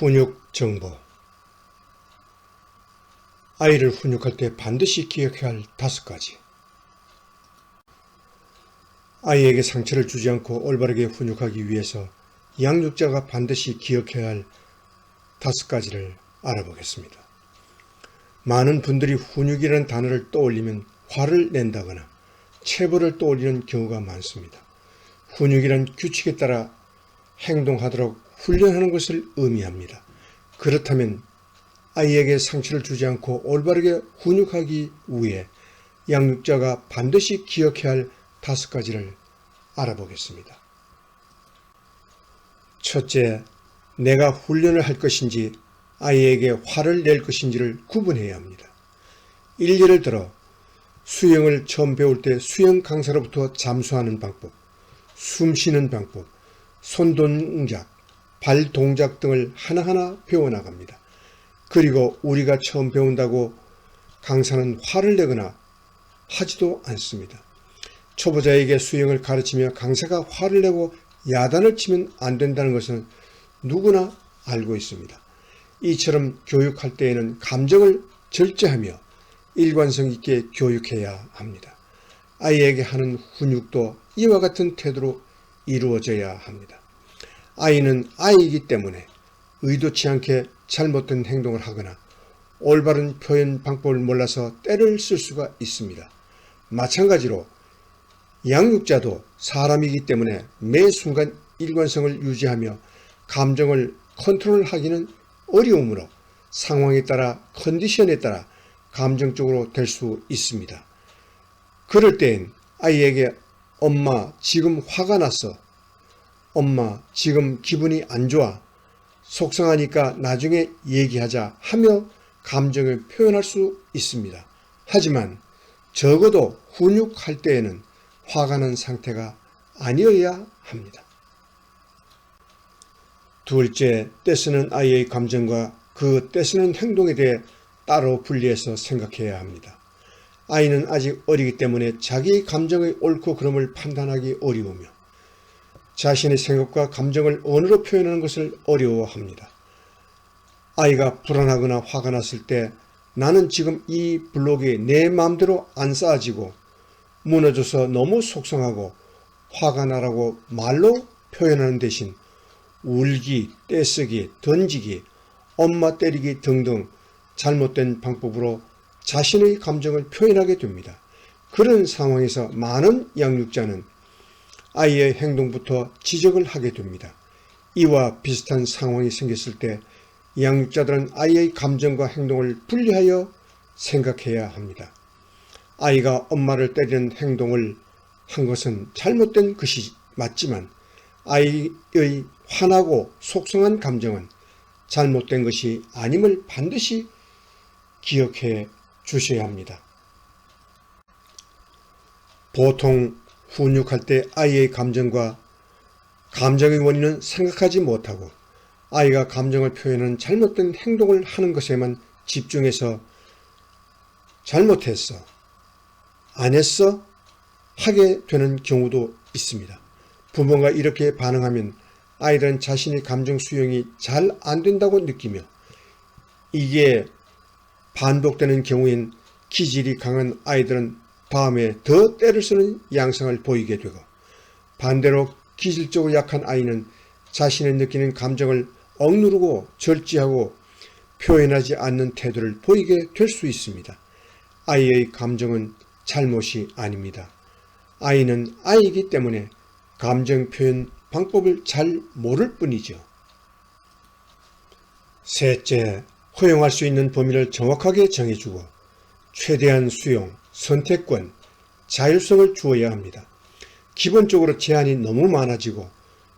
훈육 정보 아이를 훈육할 때 반드시 기억해야 할 다섯 가지 아이에게 상처를 주지 않고 올바르게 훈육하기 위해서 양육자가 반드시 기억해야 할 다섯 가지를 알아보겠습니다. 많은 분들이 훈육이라는 단어를 떠올리면 화를 낸다거나 체벌을 떠올리는 경우가 많습니다. 훈육이란 규칙에 따라 행동하도록 훈련하는 것을 의미합니다. 그렇다면 아이에게 상처를 주지 않고 올바르게 훈육하기 위해 양육자가 반드시 기억해야 할 다섯 가지를 알아보겠습니다. 첫째, 내가 훈련을 할 것인지 아이에게 화를 낼 것인지를 구분해야 합니다. 일례를 들어 수영을 처음 배울 때 수영 강사로부터 잠수하는 방법, 숨 쉬는 방법, 손 동작, 발 동작 등을 하나하나 배워나갑니다. 그리고 우리가 처음 배운다고 강사는 화를 내거나 하지도 않습니다. 초보자에게 수영을 가르치며 강사가 화를 내고 야단을 치면 안 된다는 것은 누구나 알고 있습니다. 이처럼 교육할 때에는 감정을 절제하며 일관성 있게 교육해야 합니다. 아이에게 하는 훈육도 이와 같은 태도로 이루어져야 합니다. 아이는 아이이기 때문에 의도치 않게 잘못된 행동을 하거나 올바른 표현 방법을 몰라서 때를 쓸 수가 있습니다. 마찬가지로 양육자도 사람이기 때문에 매 순간 일관성을 유지하며 감정을 컨트롤하기는 어려우므로 상황에 따라 컨디션에 따라 감정적으로 될 수 있습니다. 그럴 땐 아이에게 엄마 지금 화가 났어. 엄마 지금 기분이 안 좋아. 속상하니까 나중에 얘기하자 하며 감정을 표현할 수 있습니다. 하지만 적어도 훈육할 때에는 화가 난 상태가 아니어야 합니다. 둘째, 떼쓰는 아이의 감정과 그 떼쓰는 행동에 대해 따로 분리해서 생각해야 합니다. 아이는 아직 어리기 때문에 자기의 감정의 옳고 그름을 판단하기 어려우며 자신의 생각과 감정을 언어로 표현하는 것을 어려워합니다. 아이가 불안하거나 화가 났을 때 나는 지금 이 블록이 내 마음대로 안 쌓아지고 무너져서 너무 속상하고 화가 나라고 말로 표현하는 대신 울기, 떼쓰기, 던지기, 엄마 때리기 등등 잘못된 방법으로 자신의 감정을 표현하게 됩니다. 그런 상황에서 많은 양육자는 아이의 행동부터 지적을 하게 됩니다. 이와 비슷한 상황이 생겼을 때 양육자들은 아이의 감정과 행동을 분리하여 생각해야 합니다. 아이가 엄마를 때리는 행동을 한 것은 잘못된 것이 맞지만 아이의 화나고 속상한 감정은 잘못된 것이 아님을 반드시 기억해 주셔야 합니다. 보통 훈육할 때 아이의 감정과 감정의 원인은 생각하지 못하고 아이가 감정을 표현하는 잘못된 행동을 하는 것에만 집중해서 잘못했어, 안 했어 하게 되는 경우도 있습니다. 부모가 이렇게 반응하면 아이들은 자신의 감정 수용이 잘 안 된다고 느끼며 이게 반복되는 경우엔 기질이 강한 아이들은 다음에 더 때를 쓰는 양상을 보이게 되고 반대로 기질적으로 약한 아이는 자신의 느끼는 감정을 억누르고 절제하고 표현하지 않는 태도를 보이게 될 수 있습니다. 아이의 감정은 잘못이 아닙니다. 아이는 아이이기 때문에 감정 표현 방법을 잘 모를 뿐이죠. 셋째, 허용할 수 있는 범위를 정확하게 정해주고 최대한 수용, 선택권, 자율성을 주어야 합니다. 기본적으로 제한이 너무 많아지고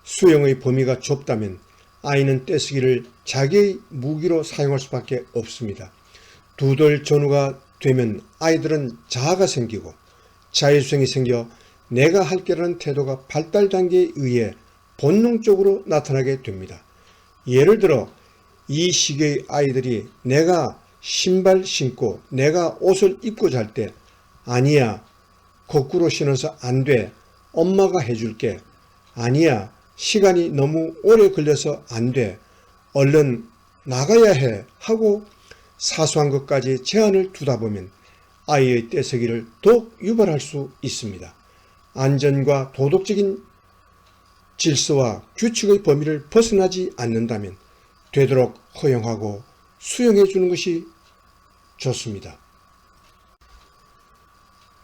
수용의 범위가 좁다면 아이는 떼쓰기를 자기의 무기로 사용할 수밖에 없습니다. 두 돌 전후가 되면 아이들은 자아가 생기고 자율성이 생겨 내가 할 게라는 태도가 발달 단계에 의해 본능적으로 나타나게 됩니다. 예를 들어 이 시기의 아이들이 내가 신발 신고 내가 옷을 입고 잘 때 아니야 거꾸로 신어서 안 돼 엄마가 해줄게 아니야 시간이 너무 오래 걸려서 안 돼 얼른 나가야 해 하고 사소한 것까지 제한을 두다 보면 아이의 떼쓰기를 더욱 유발할 수 있습니다. 안전과 도덕적인 질서와 규칙의 범위를 벗어나지 않는다면 되도록 허용하고 수용해 주는 것이 좋습니다.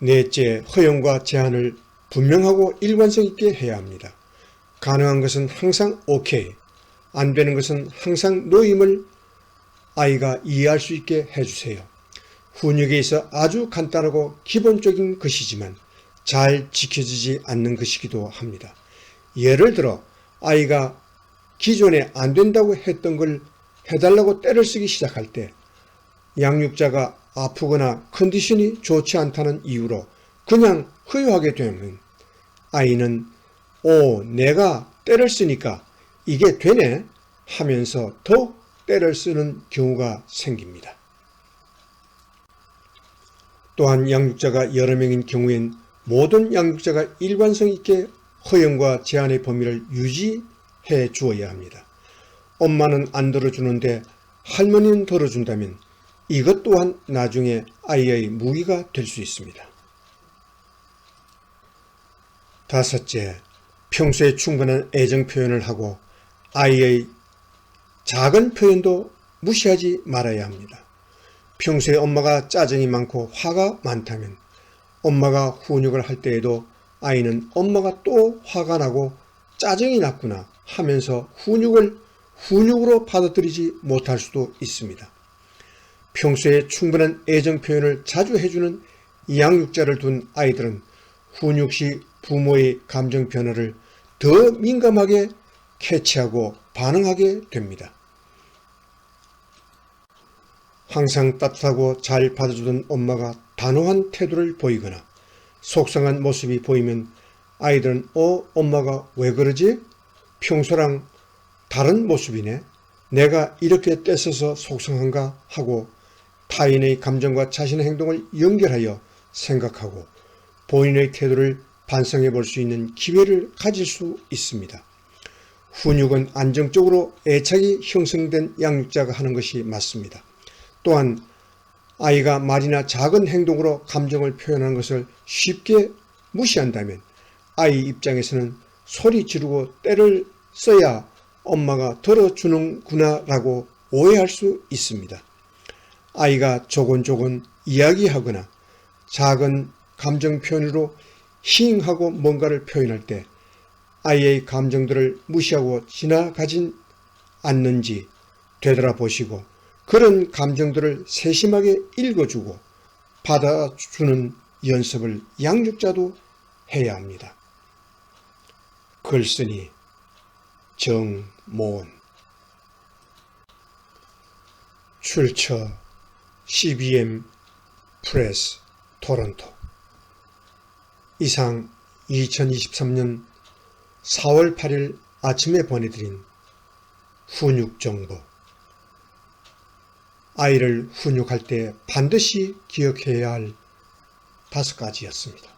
넷째, 허용과 제한을 분명하고 일관성 있게 해야 합니다. 가능한 것은 항상 오케이, 안 되는 것은 항상 노임을 아이가 이해할 수 있게 해주세요. 훈육에 있어 아주 간단하고 기본적인 것이지만 잘 지켜지지 않는 것이기도 합니다. 예를 들어 아이가 기존에 안 된다고 했던 걸 해달라고 때를 쓰기 시작할 때 양육자가 아프거나 컨디션이 좋지 않다는 이유로 그냥 허용하게 되면 아이는 오 내가 때를 쓰니까 이게 되네 하면서 더욱 때를 쓰는 경우가 생깁니다. 또한 양육자가 여러 명인 경우엔 모든 양육자가 일관성 있게 허용과 제한의 범위를 유지해 주어야 합니다. 엄마는 안 들어주는데 할머니는 들어준다면 이것 또한 나중에 아이의 무기가 될 수 있습니다. 다섯째, 평소에 충분한 애정 표현을 하고 아이의 작은 표현도 무시하지 말아야 합니다. 평소에 엄마가 짜증이 많고 화가 많다면 엄마가 훈육을 할 때에도 아이는 엄마가 또 화가 나고 짜증이 났구나 하면서 훈육을 훈육으로 받아들이지 못할 수도 있습니다. 평소에 충분한 애정 표현을 자주 해주는 양육자를 둔 아이들은 훈육 시 부모의 감정 변화를 더 민감하게 캐치하고 반응하게 됩니다. 항상 따뜻하고 잘 받아주던 엄마가 단호한 태도를 보이거나 속상한 모습이 보이면 아이들은 어 엄마가 왜 그러지? 평소랑 다른 모습이네. 내가 이렇게 떼써서 속상한가 하고 타인의 감정과 자신의 행동을 연결하여 생각하고 본인의 태도를 반성해 볼 수 있는 기회를 가질 수 있습니다. 훈육은 안정적으로 애착이 형성된 양육자가 하는 것이 맞습니다. 또한 아이가 말이나 작은 행동으로 감정을 표현하는 것을 쉽게 무시한다면 아이 입장에서는 소리 지르고 때를 써야 엄마가 들어주는구나 라고 오해할 수 있습니다. 아이가 조곤조곤 이야기하거나 작은 감정 표현으로 힝하고 뭔가를 표현할 때 아이의 감정들을 무시하고 지나가진 않는지 되돌아보시고 그런 감정들을 세심하게 읽어주고 받아주는 연습을 양육자도 해야 합니다. 글쓴이 정모은 출처 CBM 프레스 토론토 이상 2023년 4월 8일 아침에 보내드린 훈육 정보 아이를 훈육할 때 반드시 기억해야 할 다섯 가지였습니다.